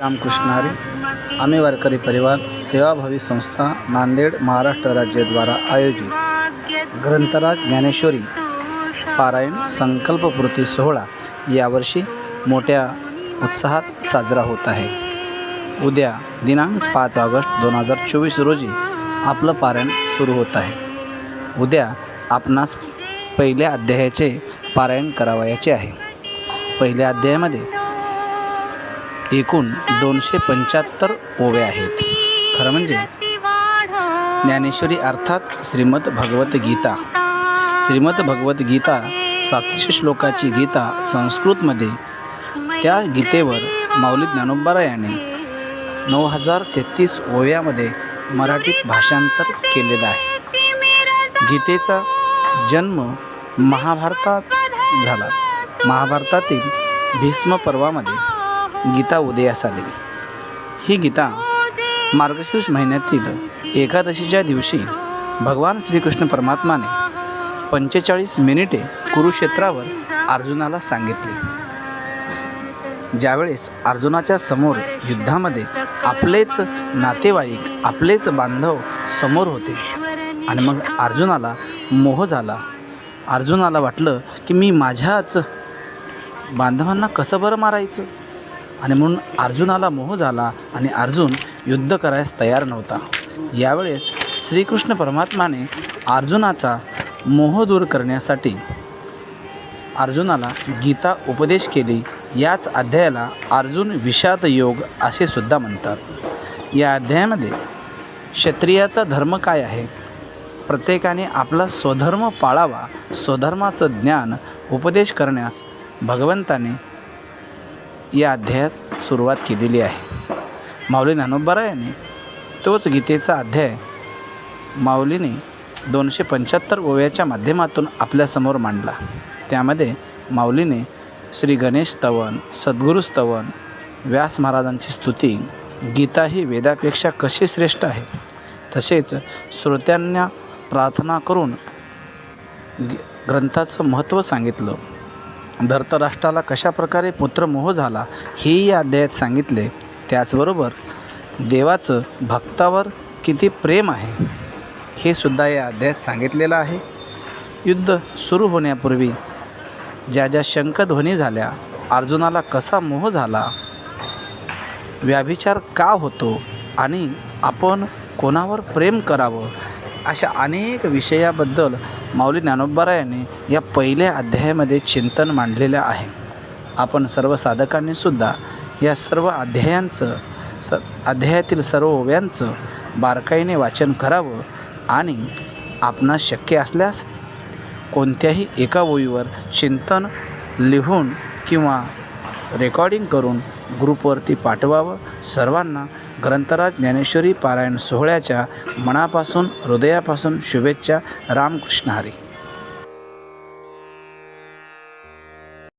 रामकृष्णारी आम्ही वारकरी परिवार सेवाभावी संस्था नांदेड महाराष्ट्र राज्याद्वारा आयोजित ग्रंथराज ज्ञानेश्वरी पारायण संकल्पपूर्ती सोहळा यावर्षी मोठ्या उत्साहात साजरा होत आहे. उद्या दिनांक पाच ऑगस्ट दोन हजार चोवीस रोजी आपलं पारायण सुरू होत आहे. उद्या आपणास पहिल्या अध्यायाचे पारायण करावयाचे आहे. पहिल्या अध्यायामध्ये एकूण दोनशे पंच्याहत्तर ओव्या आहेत. खरं म्हणजे ज्ञानेश्वरी अर्थात श्रीमद भगवद्गीता श्रीमद भगवद्गीता सातशे श्लोकाची गीता संस्कृतमध्ये त्या गीतेवर माऊली ज्ञानोबारायाने नऊ हजार तेहतीस ओव्यामध्ये मराठीत भाषांतर केलेलं आहे. गीतेचा जन्म महाभारतात झाला. महाभारतातील भीष्म पर्वामध्ये गीता उदयास आली ही गीता मार्गशीर्ष महिन्यातील एकादशीच्या दिवशी भगवान श्रीकृष्ण परमात्माने पंचेचाळीस मिनिटे कुरुक्षेत्रावर अर्जुनाला सांगितले. ज्यावेळेस अर्जुनाच्या समोर युद्धामध्ये आपलेच नातेवाईक आपलेच बांधव समोर होते आणि मग अर्जुनाला मोह झाला. अर्जुनाला वाटलं की मी माझ्याच बांधवांना कसं बरं मारायचं? आणि म्हणून अर्जुनाला मोह झाला आणि अर्जुन युद्ध करायस तयार नव्हता. यावेळेस श्रीकृष्ण परमात्माने अर्जुनाचा मोह दूर करण्यासाठी अर्जुनाला गीता उपदेश केली. याच अध्यायाला अर्जुन विषाद योग असे सुद्धा म्हणतात. या अध्यायामध्ये क्षत्रियाचा धर्म काय आहे? प्रत्येकाने आपला स्वधर्म पाळावा स्वधर्माचं ज्ञान उपदेश करण्यास भगवंताने या अध्यायात सुरुवात केलेली आहे. माऊली ज्ञानोबरायाने तोच गीतेचा अध्याय माऊलीने दोनशे पंच्याहत्तर ओव्याच्या माध्यमातून आपल्यासमोर मांडला. त्यामध्ये माऊलीने श्री गणेश स्तवन सद्गुरू स्तवन व्यास महाराजांची स्तुती गीता ही वेदापेक्षा कशी श्रेष्ठ आहे? तसेच श्रोत्यांना प्रार्थना करून ग- ग्रंथाचं महत्त्व सांगितलं. धर्तराष्ट्राला कशाप्रकारे पुत्रमोह झाला हेही या अध्यायात सांगितले. त्याचबरोबर देवाचं भक्तावर किती प्रेम आहे हे सुद्धा या अध्यायात सांगितलेलं आहे. युद्ध सुरू होण्यापूर्वी ज्या ज्या शंखध्वनी झाल्या अर्जुनाला कसा मोह झाला व्याभिचार का होतो आणि आपण कोणावर प्रेम करावं अशा अनेक विषयाबद्दल माऊली ज्ञानोबरायाने या पहिल्या अध्यायामध्ये चिंतन मांडलेलं आहे. आपण सर्व साधकांनी सुद्धा या सर्व अध्यायांचं स अध्यायातील सर्व ओव्यांचं बारकाईने वाचन करावं आणि आपणास शक्य असल्यास कोणत्याही एका ओळीवर चिंतन लिहून किंवा रेकॉर्डिंग करून ग्रुपवरती पाठवावं. सर्वांना ग्रंथराज ज्ञानेश्वरी पारायण सोहळ्याच्या मनापासून हृदयापासून शुभेच्छा. रामकृष्ण हरी.